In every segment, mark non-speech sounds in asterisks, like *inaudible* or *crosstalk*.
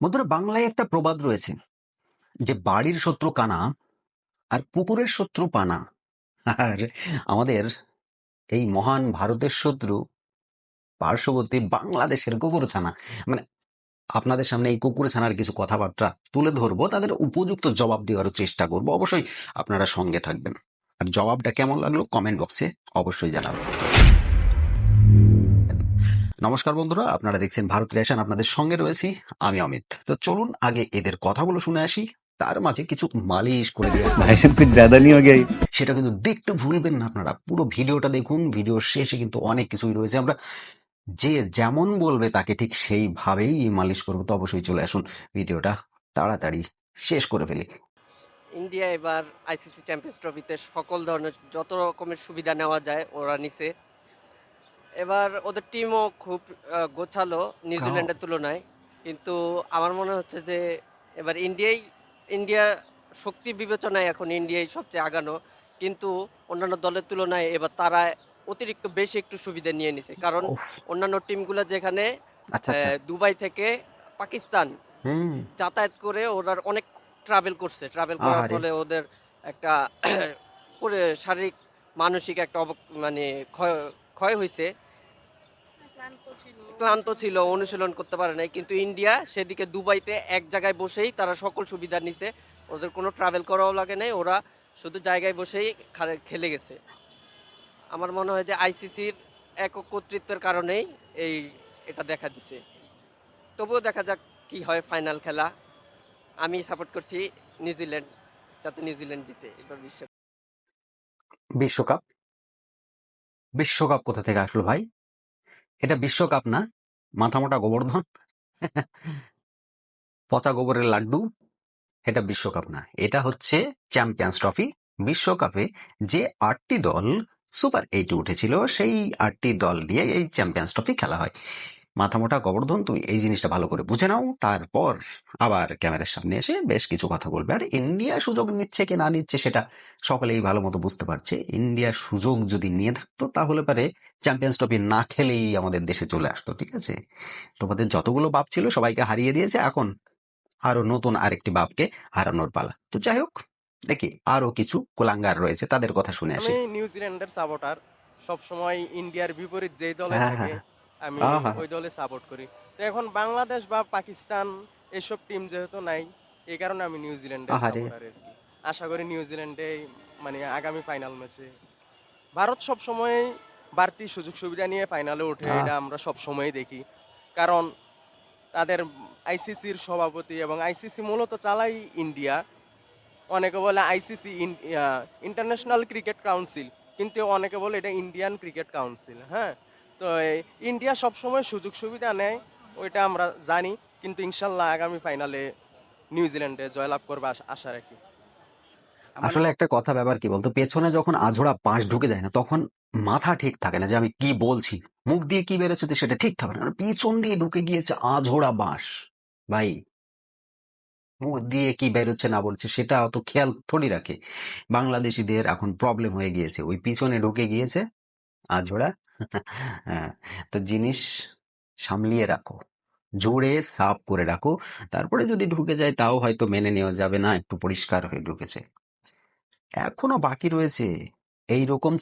বন্ধুরা বাংলায় একটা প্রবাদ রয়েছে যে বাড়ির শত্রু কানা আর পুকুরের শত্রু পানা। আর আমাদের এই মহান ভারতের শত্রু পার্শ্ববর্তী বাংলাদেশের কুকুরছানা মানে আপনাদের সামনে এই কুকুরছানার কিছু কথাবার্তা তুলে ধরবো, তাদের উপযুক্ত জবাব দেওয়ার চেষ্টা করব। অবশ্যই আপনারা সঙ্গে থাকবেন। আর জবাবটা কেমন লাগল কমেন্ট বক্সে অবশ্যই জানাবেন। নমস্কার বন্ধুরা আপনারা দেখছেন ভারত রেশন আপনাদের সঙ্গে রয়েছি আমি অমিত। তো চলুন আগে এদের কথাগুলো শুনে আসি তার মাঝে কিছু মালিশ করে দিয়ে সেটা কিন্তু দেখতে ভুলবেন না আপনারা পুরো ভিডিওটা দেখুন ভিডিওর শেষে কিন্তু অনেক কিছুই রয়েছে। আমরা যে যেমন বলবে তাকে ঠিক সেইভাবেই মালিশ করব তো অবশ্যই চলে আসুন ভিডিওটা তাড়াতাড়ি শেষ করে ফেলি। ইন্ডিয়া এবার আইসিসি চ্যাম্পিয়ন্স ট্রফিতে সকল ধরনের যত রকমের সুবিধা নেওয়া যায় ওরা নিছে। এবার ওদের টিমও খুব গোছালো নিউজিল্যান্ডের তুলনায়। কিন্তু আমার মনে হচ্ছে যে এবার ইন্ডিয়াই ইন্ডিয়া শক্তি বিবেচনায় এখন ইন্ডিয়াই সবচেয়ে আগানো। কিন্তু অন্যান্য দলের তুলনায় এবার তারা অতিরিক্ত বেশি একটু সুবিধা নিয়ে নিছে। কারণ অন্যান্য টিমগুলো যেখানে আচ্ছা আচ্ছা। দুবাই থেকে পাকিস্তান যাতায়াত করে ওরা অনেক ট্রাভেল করছে। ট্রাভেল করার ফলে ওদের একটা *clears throat* শারীরিক মানসিক একটা অব মানে ক্ষয় ক্ষয় হয়েছে ক্লান্ত ছিল। অনুশীলন করতে পারে নাই। কিন্তু ইন্ডিয়া সেদিকে দুবাইতে এক জায়গায় বসেই তারা সকল সুবিধা নিছে। ওদের কোনো ট্রাভেল করাও লাগে নাই ওরা শুধু জায়গায় বসেই খেলে গেছে। আমার মনে হয় যে আইসিসির একক কর্তৃত্বের কারণেই এই এটা দেখা দিছে। তবুও দেখা যাক কি হয় ফাইনাল খেলা। আমি সাপোর্ট করছি নিউজিল্যান্ড যাতে নিউজিল্যান্ড জিতে এবার বিশ্ব বিশ্বকাপ? বিশ্বকাপ কোথা থেকে আসলো ভাই? এটা বিশ্বকাপ না। মাথামোটা গোবর্ধন। পচা গোবরের লাড্ডু। এটা বিশ্বকাপ না। এটা হচ্ছে চ্যাম্পিয়ন্স ট্রফি বিশ্বকাপে যে আটটি দল সুপার এইটে উঠেছিল, সেই আটটি দল দিয়ে এই চ্যাম্পিয়ন্স ট্রফি খেলা হয়। মাথামোটা গোবর্ধন তুমি এই জিনিসটা ভালো করে বুঝে নাও। তারপর আবার ক্যামেরার সামনে এসে বেশ কিছু কথা বলবে। আর ইন্ডিয়া সুযোগ নিচ্ছে কি না নিচ্ছে সেটা সকলেই ভালো মতো বুঝতে পারছে। ইন্ডিয়া সুযোগ যদি নিয়ে থাকতো তাহলে পারে চ্যাম্পিয়ন্স ট্রফি না খেলেই আমাদের দেশে চলে আসতো ঠিক আছে? তোমাদের যতগুলো বাপ ছিল সবাইকে হারিয়ে দিয়েছে এখন আরও নতুন আরেকটি বাপকে হারানোর পালা। তো যাই হোক দেখি আরও কিছু কোলাঙ্গার রয়েছে তাদের কথা শুনে আসি। নিউজিল্যান্ডের সাপোর্টার সব সময় ইন্ডিয়ার বিপরীত যেই দলে হ্যাঁ, থাকে হ্যাঁ। আমি ওই দলে সাপোর্ট করি। তো এখন বাংলাদেশ বা পাকিস্তান এসব টিম যেহেতু নাই এই কারণে আমি কি। আশা করি নিউজিল্যান্ডে মানে আগামী ফাইনাল ম্যাচে ভারত সব সময় বাড়তি সুযোগ সুবিধা নিয়ে ফাইনালে ওঠে এটা আমরা সব সময় দেখি। কারণ তাদের আইসিসির সভাপতি এবং আইসিসি মূলত চালাই ইন্ডিয়া অনেকে বলে আইসিসি ইন্টারন্যাশনাল ক্রিকেট কাউন্সিল কিন্তু অনেকে বলে এটা ইন্ডিয়ান ক্রিকেট কাউন্সিল হ্যাঁ? তো ইন্ডিয়া সবসময় সুযোগ সুবিধা নেয়, ওইটা আমরা জানি। কিন্তু ইনশাল্লাহ আগামী ফাইনালে নিউজিল্যান্ডে জয়লাভ করবে আশা- রাখি। আসলে একটা কথা ব্যাপার কি বলতো? পেছনে যখন আঝোড়া পাঁচ ঢুকে যায় না, তখন মাথা ঠিক থাকে না যে আমি কি বলছি। মুখ দিয়ে কি বেরোচ্ছে তো সেটা ঠিক থাকে না। পেছন দিয়ে ঢুকে গিয়েছে আঝোড়া বাঁশ। ভাই, মুখ দিয়ে কি বেরোচ্ছে না বলছে সেটা অত খেয়াল থোড়ি রাখে। বাংলাদেশিদের এখন প্রবলেম হয়ে গিয়েছে। ওই পিছনে ঢুকে গিয়েছে আঝোড়া হ্যাঁ তো জিনিস সামলিয়ে রাখো। জোরে সাফ করে রাখো। তারপরে যদি ঢুকে যায় তাও হয়তো মেনে নেওয়া যাবে না একটু পরিষ্কার হয়ে ঢুকেছে। এখনও বাকি রয়েছে। এই রকম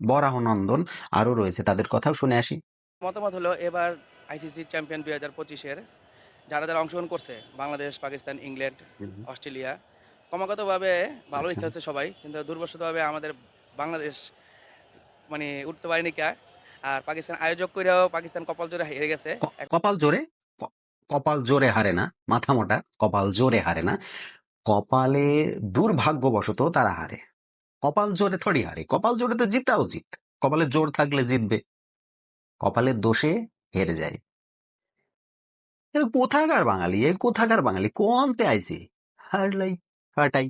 বরাহনন্দন আরও রয়েছে। তাদের কথাও শুনে আসি। মতামত হলো এবার আইসিসি চ্যাম্পিয়ন দুই হাজার পঁচিশের যারা যারা অংশগ্রহণ করছে বাংলাদেশ পাকিস্তান ইংল্যান্ড অস্ট্রেলিয়া ক্রমাগতভাবে ভালোই আচ্ছা। খেলছে সবাই। কিন্তু দুর্বশতভাবে আমাদের বাংলাদেশ মানে উঠতে পারেনি কা? আর পাকিস্তান আয়োজক করেও পাকিস্তান কপাল জোরে হেরে গেছে। কপাল জোরে? কপাল জোরে হারে না মাথা মোটা কপাল জোরে হারে না। কপালে দুর্ভাগ্যবশত তারা হারে। কপাল জোরে থোড়ি হারে কপাল জোরে তো জিতা। উচিত কপালে জোর থাকলে জিতবে। কপালের দোষে হেরে যায়। কোথাকার বাঙালি এ কোথাকার বাঙালি? কোনতে আইছে? হারলাই হাটাই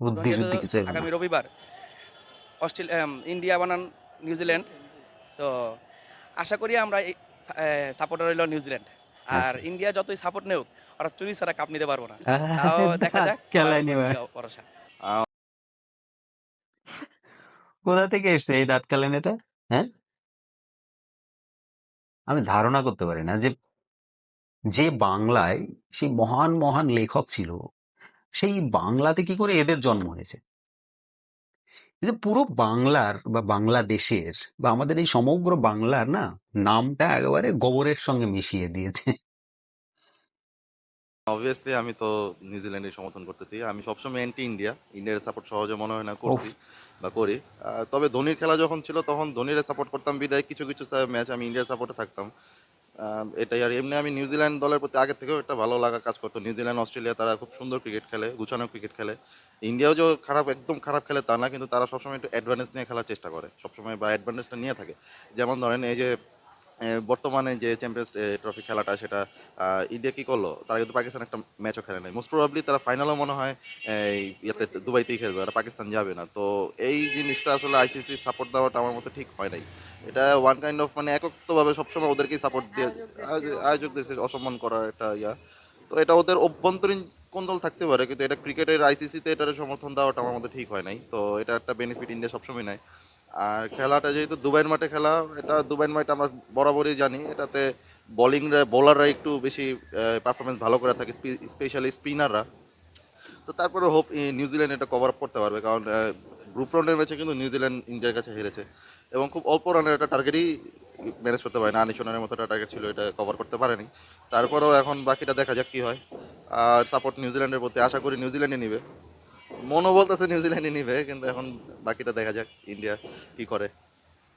বুদ্ধি শুদ্ধি কিছু আগামী রবিবার অস্ট্রেলিয়া ইন্ডিয়া বানান নিউজিল্যান্ড তো আশা করি আমরা সাপোর্টার রইল নিউজিল্যান্ড আর আচ্ছা। ইন্ডিয়া যতই সাপোর্ট নেউক ওরা চুরি ছাড়া কাপ নিতে পারব না। তাও দেখা যাক খেলায় নেবে ভরসা কোথা থেকে এসছে এই দাঁতকালীন এটা? হ্যাঁ? আমি ধারণা করতে পারি না যে যে বাংলায় সেই মহান মহান লেখক ছিল সেই বাংলাতে কি করে এদের জন্ম হয়েছে? যে পুরো বাংলার বা বাংলাদেশের বা আমাদের এই সমগ্র বাংলার না নামটা একেবারে গোবরের সঙ্গে মিশিয়ে দিয়েছে। অবভিয়াসলি আমি তো নিউজিল্যান্ডের সমর্থন করতেছি। আমি সবসময় অ্যান্টি ইন্ডিয়া ইন্ডিয়ার সাপোর্ট সহজে মনে হয় না করছি বা করি। তবে ধোনির খেলা যখন ছিল তখন ধোনির সাপোর্ট করতাম বিদায় কিছু কিছু ম্যাচ আমি ইন্ডিয়ার সাপোর্টে থাকতাম। এটাই। আর এমনি আমি নিউজিল্যান্ড দলের প্রতি আগে থেকেও একটা ভালো লাগা কাজ করতো। নিউজিল্যান্ড, অস্ট্রেলিয়া, তারা খুব সুন্দর ক্রিকেট খেলে, গুছানো ক্রিকেট খেলে। ইন্ডিয়াও যে খারাপ, একদম খারাপ খেলে তা না, কিন্তু তারা সবসময় একটু অ্যাডভান্টেজ নিয়ে খেলার চেষ্টা করে। সবসময় বা অ্যাডভান্টেজটা নিয়ে থাকে। যেমন ধরেন এই যে বর্তমানে যে চ্যাম্পিয়ন্স ট্রফি খেলাটা, সেটা ইন্ডিয়া কি করল? তারা কিন্তু পাকিস্তান একটা ম্যাচও খেলে নাই। মোস্ট প্রবাবলি তারা ফাইনালও মনে হয় ইয়েতে দুবাইতেই খেলবে, আর পাকিস্তান যাবে না। তো এই জিনিসটা আসলে আইসিসি সাপোর্ট দেওয়াটা আমার মতো ঠিক হয় নাই। এটা ওয়ান কাইন্ড অফ মানে একত্বভাবে সবসময় ওদেরকেই সাপোর্ট দিয়ে আয়োজ- আয়োজক দেশকে অসম্মান করা একটা ইয়া। তো এটা ওদের অভ্যন্তরীণ কোন্দল থাকতে পারে, কিন্তু এটা ক্রিকেটের আইসিসিতে এটার সমর্থন দেওয়াটা আমার মধ্যে ঠিক হয় নাই। তো এটা একটা বেনিফিট ইন্ডিয়া সবসময় নেয়। আর খেলাটা যেহেতু দুবাইয়ের মাঠে খেলা, এটা দুবাইয়ের মাঠে আমরা বরাবরই জানি। এটাতে বোলিংরা বোলাররা একটু বেশি পারফরমেন্স ভালো করে থাকে স্পেশালি স্পিনাররা তো তারপরে হোপ নিউজিল্যান্ড এটা কভার আপ করতে পারবে। কারণ গ্রুপ রাউন্ডের ম্যাচে কিন্তু নিউজিল্যান্ড ইন্ডিয়ার কাছে হেরেছে। এবং খুব অল্প রানের একটা টার্গেটই ম্যানেজ করতে পারে না আনিশ রানের মতো একটা টার্গেট ছিল, এটা কভার করতে পারেনি। তারপরেও এখন বাকিটা দেখা যাক কি হয়। আর সাপোর্ট নিউজিল্যান্ডের প্রতি আশা করি নিউজিল্যান্ডে নিবে। মনও বলতেছে নিউজিল্যান্ডে নিবে, কিন্তু এখন বাকিটা দেখা যাক ইন্ডিয়া কি করে।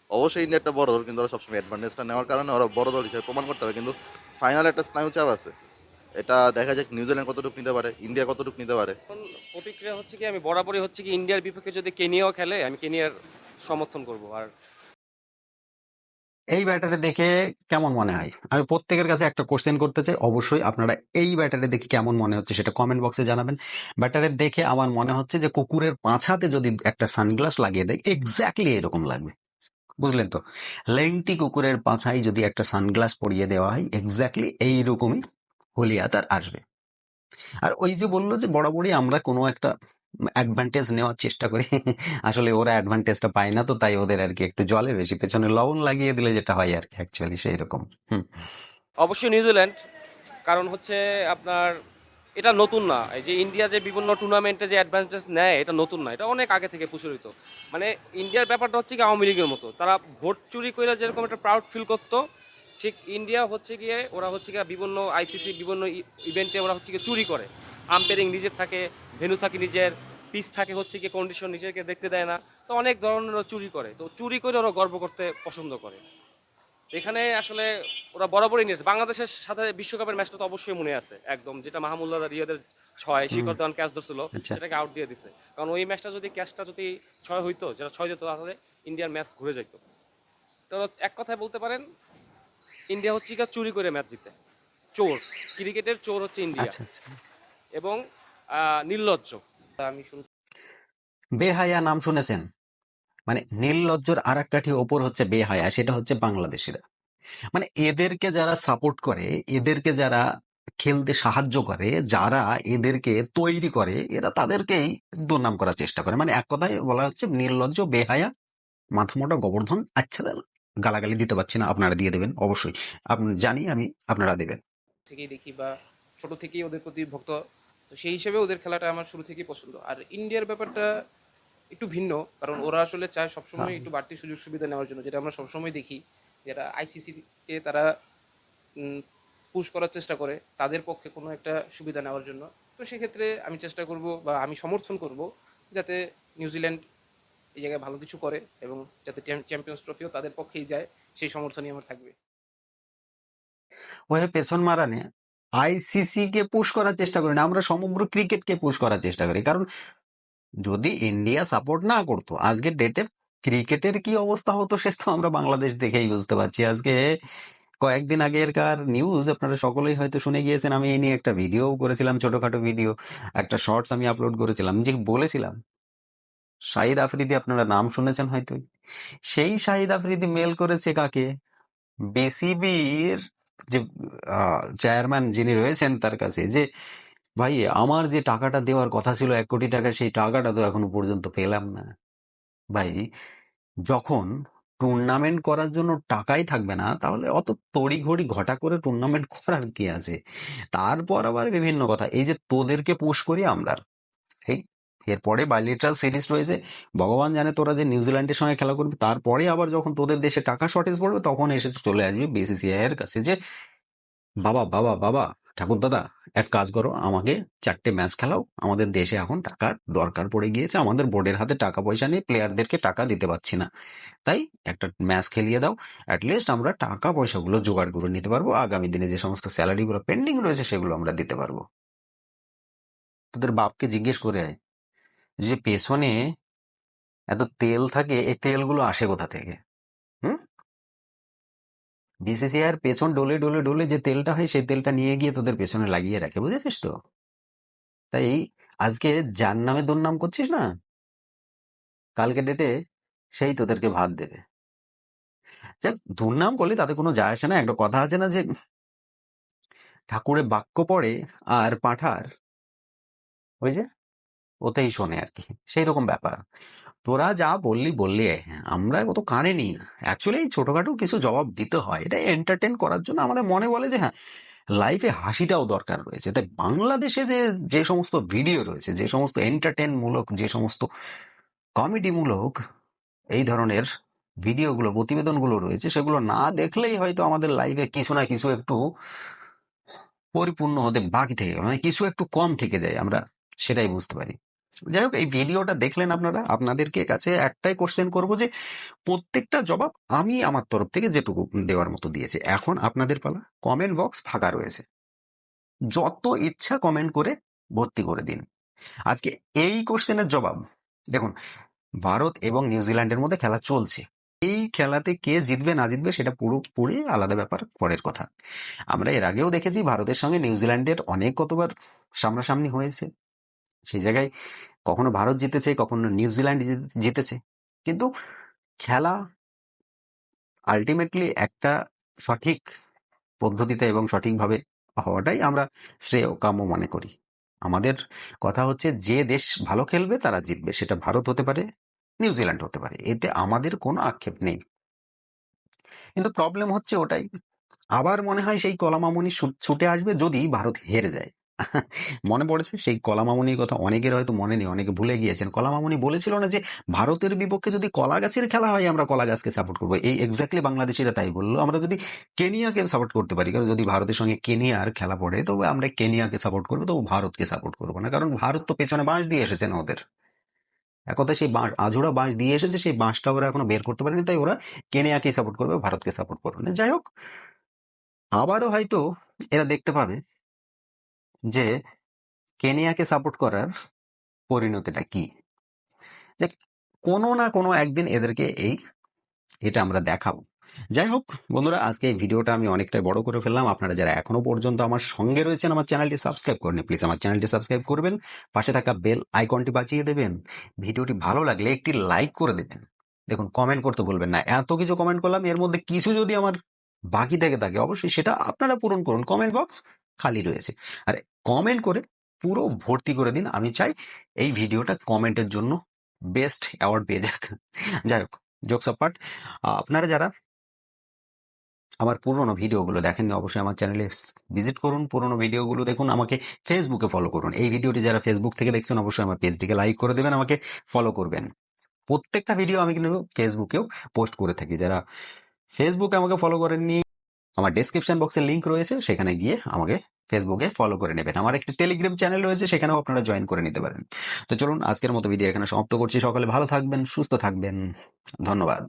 অবশ্যই ইন্ডিয়া একটা বড় দল, কিন্তু ওরা সবসময় অ্যাডভান্টেজটা নেওয়ার কারণে ওরা বড় দল হিসেবে প্রমাণ করতে হবে, কিন্তু ফাইনালে একটা স্নায়ু চাপ আছে। এটা দেখা যাক নিউজিল্যান্ড কতটুকু নিতে পারে ইন্ডিয়া কতটুকু নিতে পারে। প্রতিক্রিয়া হচ্ছে কি, আমি বরাবরই হচ্ছে কি ইন্ডিয়ার বিপক্ষে যদি কেনিয়াও খেলে, আমি কেনিয়ার সমর্থন করব। আর এই ব্যাটারে দেখে কেমন মনে হয়? আমি প্রত্যেকের কাছে একটা কোশ্চেন করতে চাই। অবশ্যই আপনারা এই ব্যাটারে দেখে কেমন মনে হচ্ছে সেটা কমেন্ট বক্সে জানাবেন। ব্যাটারে দেখে আমার মনে হচ্ছে যে কুকুরের পাছাতে যদি একটা সানগ্লাস লাগিয়ে দেয় এক্স্যাক্টলি এরকম লাগবে। বুঝলেন তো? লেংটি কুকুরের পাছায় যদি একটা সানগ্লাস পরিয়ে দেওয়া হয় এক্স্যাক্টলি এইরকমই হলিয়া তার আসবে। আর ওই যে বলল যে বরাবরই আমরা কোনো একটা অ্যাডভান্টেজ নেওয়ার চেষ্টা করি। *laughs* আসলে ওরা অ্যাডভান্টেজটা পায় না তো, তাই ওদের আর কি একটু জলে বেশি, পেছনে লবণ লাগিয়ে দিলে যেটা হয় আর কি অ্যাকচুয়ালি সেই রকম অবশ্যই নিউজিল্যান্ড, কারণ হচ্ছে আপনার এটা নতুন না। এই যে ইন্ডিয়া যে বিভিন্ন টুর্নামেন্টে যে অ্যাডভান্টেজ নেয়, এটা নতুন না, এটা অনেক আগে থেকে প্রচলিত। মানে ইন্ডিয়ার ব্যাপারটা হচ্ছে কি আওয়ামী লীগের মতো। তারা ভোট চুরি করে যেরকম একটা প্রাউড ফিল করতো, ঠিক ইন্ডিয়া হচ্ছে গিয়ে ওরা হচ্ছে গিয়ে বিভিন্ন আইসিসি বিভিন্ন ইভেন্টে ওরা হচ্ছে গিয়ে চুরি করে। আম্পায়ারিং নিজের থাকে ভেনু থাকে নিজের পিস থাকে হচ্ছে কি কন্ডিশন নিজেকে দেখতে দেয় না। তো অনেক ধরনের চুরি করে। তো চুরি করে ওরা গর্ব করতে পছন্দ করে। এখানে আসলে ওরা বরাবরই নিয়েছে। বাংলাদেশের সাথে বিশ্বকাপের ম্যাচটা তো অবশ্যই মনে আছে একদম। যেটা মাহমুল্লাহ রিয়াদের ছয় শিখর ধাওয়ান ক্যাচ ধরছিল আচ্ছা। সেটাকে আউট দিয়ে দিছে। কারণ ওই ম্যাচটা যদি ক্যাচটা যদি ছয় হইতো যেটা ছয় যেত তাহলে ইন্ডিয়ার ম্যাচ ঘুরে যেত তো এক কথায় বলতে পারেন ইন্ডিয়া হচ্ছে কি চুরি করে ম্যাচ জিতে। চোর। ক্রিকেটের চোর হচ্ছে ইন্ডিয়া এবং নির্লজ্জ। আমি শুন বেহায়া নাম শুনেছেন? মানে নীললজ্জর আর এক কাঠি ওপর হচ্ছে বেহায়া সেটা হচ্ছে বাংলাদেশিরা। মানে এদেরকে যারা সাপোর্ট করে এদেরকে যারা খেলতে সাহায্য করে যারা এদেরকে তৈরি করে এরা তাদেরকেই দুর্নাম করার চেষ্টা করে। মানে এক কথায় বলা হচ্ছে নির্লজ্জ বেহায়া মাথা মোটা গোবর্ধন আচ্ছা গালাগালি দিতে পারছি না আপনারা দিয়ে দেবেন অবশ্যই। আপনি জানি আমি আপনারা দেবেন। থেকেই দেখি বা ছোট থেকেই ওদের প্রতি ভক্ত তো সেই হিসেবে ওদের খেলাটা আমার শুরু থেকেই পছন্দ। আর ইন্ডিয়ার ব্যাপারটা একটু ভিন্ন কারণ ওরা আসলে চায় সবসময় একটু বাড়তি সুযোগ সুবিধা নেওয়ার জন্য যেটা আমরা সবসময় দেখি। যেটা আইসিসিকে তারা পুশ করার চেষ্টা করে তাদের পক্ষে কোনো একটা সুবিধা নেওয়ার জন্য। তো সেক্ষেত্রে আমি চেষ্টা করব বা আমি সমর্থন করব যাতে নিউজিল্যান্ড এই জায়গায় ভালো কিছু করে এবং যাতে চ্যাম্পিয়ন্স ট্রফিও তাদের পক্ষেই যায় সেই সমর্থনই আমার থাকবে। ওই পেছন মারানে আইসিসি কে পুশ করার চেষ্টা করি না আমরা সমগ্র ক্রিকেটকে পুশ করার চেষ্টা করি। কারণ যদি ইন্ডিয়া সাপোর্ট না করতো আজকের ডেটে ক্রিকেটের কি অবস্থা হতো সে তো আমরা বাংলাদেশ দেখেই বুঝতে পারছি। আজকে কয়েকদিন আগেরকার নিউজ আপনারা সকলেই হয়তো শুনে গিয়েছেন, আমি এই নিয়ে একটা ভিডিও করেছিলাম, ছোটখাটো ভিডিও একটা শর্টস আমি আপলোড করেছিলাম, যে বলেছিলাম শাহিদ আফ্রিদি আপনারা নাম শুনেছেন হয়তো? সেই শাহিদ আফ্রিদি মেল করেছে কাকে? বিসিবির যে চেয়ারম্যান যিনি রয়েছেন তার কাছে যে, ভাই, আমার যে টাকাটা দেওয়ার কথা ছিল এক কোটি টাকা সেই টাকাটা তো এখনও পর্যন্ত পেলাম না। ভাই, যখন টুর্নামেন্ট করার জন্য টাকাই থাকবে না, তাহলে অত তড়িঘড়ি ঘটা করে টুর্নামেন্ট করার কি আছে? তারপর আবার বিভিন্ন কথা। এই যে, তোদেরকে পুশ করি আমরা এই এরপরে বাইলেটারাল সিরিজ রয়েছে ভগবান জানে তোরা যে নিউজিল্যান্ডের সঙ্গে খেলা করবি, তারপরে আবার যখন তোদের দেশে টাকা শর্টেজ পড়বে, তখন এসে চলে আসবি বিসিসিআই এর কাছে যে, বাবা বাবা বাবা, ঠাকুর দাদা, এক কাজ করো, আমাকে চারটে ম্যাচ খেলাও। আমাদের দেশে এখন টাকার দরকার পড়ে গিয়েছে। আমাদের বোর্ডের হাতে টাকা পয়সা নেই প্লেয়ারদেরকে টাকা দিতে পারছি না। তাই একটা ম্যাচ খেলিয়ে দাও। অ্যাটলিস্ট আমরা টাকা পয়সাগুলো জোগাড় করে নিতে পারব। আগামী দিনে যে সমস্ত স্যালারিগুলো পেন্ডিং রয়েছে, সেগুলো আমরা দিতে পারব। তোদের বাপকে জিজ্ঞেস করে আয়। যে পেছনে এত তেল থাকে, এই তেলগুলো আসে কোথা থেকে? হুম? বিসিসিআই পেছন ডলে ডলে ডলে যে তেলটা হয়, সেই তেলটা নিয়ে গিয়ে তোদের পেছনে লাগিয়ে রাখে, বুঝেছিস তো? তাই আজকে যার নামে দুর্নাম করছিস না কালকে ডেটে সেই তোদেরকে ভাত দেবে। যাক দুর্নাম করলে তাতে কোনো যায় আসে না, একটা কথা আছে না যে ঠাকুরে বাক্য পড়ে আর পাঠার, ওই যে ওতেই শোনে আর কি। সেই রকম ব্যাপার। তোরা যা বললি বললি। আমরা অত কানে না। অ্যাকচুয়ালি ছোটখাটো কিছু জবাব দিতে হয়। এটা এন্টারটেন করার জন্য আমাদের মনে বলে যে হ্যাঁ লাইফে হাসিটাও দরকার রয়েছে। তাই বাংলাদেশে যে যে সমস্ত ভিডিও রয়েছে, যে সমস্ত এন্টারটেনমূলক যে সমস্ত কমেডিমূলক এই ধরনের ভিডিওগুলো প্রতিবেদনগুলো রয়েছে, সেগুলো না দেখলেই হয়তো আমাদের লাইফে কিছু না কিছু একটু পরিপূর্ণ হতে বাকি থেকে মানে কিছু একটু কম থেকে যায়। আমরা সেটাই বুঝতে পারি। যাই হোক এই ভিডিওটা দেখলেন আপনারা, আপনাদেরকে কাছে একটাই কোশ্চেন করব যে, প্রত্যেকটা জবাব আমি আমার তরফ থেকে যেটুকু দেওয়ার মতো দিয়েছি। এখন আপনাদের পালা কমেন্ট বক্স ফাঁকা রয়েছে। যত ইচ্ছা কমেন্ট করে ভর্তি করে দিন। আজকে এই কোশ্চেনের জবাব, দেখুন, ভারত এবং নিউজিল্যান্ডের মধ্যে খেলা চলছে। এই খেলাতে কে জিতবে, না জিতবে, সেটা পুরোপুরি আলাদা ব্যাপার, পরের কথা। আমরা এর আগেও দেখেছি, ভারতের সঙ্গে নিউজিল্যান্ডের অনেক কতবার সামনাসামনি হয়েছে। সেই জায়গায় কখনো ভারত জিতেছে, কখনো নিউজিল্যান্ড জিতেছে। কিন্তু খেলা আলটিমেটলি একটা সঠিক পদ্ধতিতে এবং সঠিকভাবে হওয়াটাই আমরা শ্রেয় কাম্য মনে করি। আমাদের কথা হচ্ছে যে দেশ ভালো খেলবে তারা জিতবে, সেটা ভারত হতে পারে নিউজিল্যান্ড হতে পারে, এতে আমাদের কোনো আক্ষেপ নেই। কিন্তু প্রবলেম হচ্ছে ওটাই, আবার মনে হয় সেই কলামামনি ছুটে আসবে যদি ভারত হেরে যায়। মনে পড়েছে? সেই কলা কলামামনির কথা অনেকের হয়তো মনে নেই, অনেকে ভুলে গিয়েছেন। কলা কলামামনি বলেছিল না যে, ভারতের বিপক্ষে যদি কলা গাছের খেলা হয়, আমরা কলা গাছকে সাপোর্ট করব। এই এক্স্যাক্টলি বাংলাদেশিরা তাই বলল। আমরা যদি কেনিয়াকে সাপোর্ট করতে পারি, কারণ যদি ভারতের সঙ্গে কেনিয়ার খেলা পড়ে, তবে আমরা কেনিয়াকে সাপোর্ট করব, তবু ভারতকে সাপোর্ট করব না। কারণ ভারত তো পেছনে বাঁশ দিয়ে এসেছে না ওদের। একথা সেই বাঁশ আজোড়া বাঁশ দিয়ে এসেছে, সেই বাঁশটা ওরা এখনও বের করতে পারেনি, তাই ওরা কেনিয়াকেই সাপোর্ট করবে, ভারতকে সাপোর্ট করবে না। যাই হোক, আবারও হয়তো এরা দেখতে পাবে যে কেনিয়াকে সাপোর্ট করার পরিণতিটা কি? যে কোনো না কোনো একদিন এদেরকে এই এটা আমরা দেখাবো। যাই হোক, বন্ধুরা, আজকে এই ভিডিওটা আমি অনেকটাই বড় করে ফেললাম। আপনারা যারা এখনও পর্যন্ত আমার সঙ্গে রয়েছেন, আমার চ্যানেলটি সাবস্ক্রাইব করেন প্লিজ আমার চ্যানেলটি সাবস্ক্রাইব করবেন। পাশে থাকা বেল আইকনটি বাঁচিয়ে দেবেন। ভিডিওটি ভালো লাগলে একটি লাইক করে দেবেন। দেখুন কমেন্ট করতে বলবেন না। এত কিছু কমেন্ট করলাম, এর মধ্যে কিছু যদি আমার বাকি থেকে থাকে, অবশ্যই সেটা আপনারা পূরণ করুন। কমেন্ট বক্স খালি রয়েছে। আর কমেন্ট করে পুরো ভর্তি করে দিন। আমি চাই এই ভিডিওটা কমেন্টের জন্য বেস্ট অ্যাওয়ার্ড পেয়ে যাক। যাই হোক জোকস পার্ট আপনারা যারা আমার পুরনো ভিডিওগুলো দেখেননি, অবশ্যই আমার চ্যানেলে ভিজিট করুন পুরনো ভিডিওগুলো দেখুন। আমাকে ফেসবুকে ফলো করুন। এই ভিডিওটি যারা ফেসবুক থেকে দেখছেন, অবশ্যই আমার পেজটিকে লাইক করে দেবেন, আমাকে ফলো করবেন। প্রত্যেকটা ভিডিও আমি কিন্তু ফেসবুকেও পোস্ট করে থাকি। যারা ফেসবুকে আমাকে ফলো করেননি, আমার ডেসক্রিপশন বক্সে লিঙ্ক রয়েছে, সেখানে গিয়ে আমাকে ফেসবুকে ফলো করে নেবেন। আমার একটি টেলিগ্রাম চ্যানেল রয়েছে, সেখানেও আপনারা জয়েন করে নিতে পারেন। তো চলুন, আজকের মতো ভিডিও এখানে সমাপ্ত করছি। সকালে ভালো থাকবেন, সুস্থ থাকবেন। ধন্যবাদ।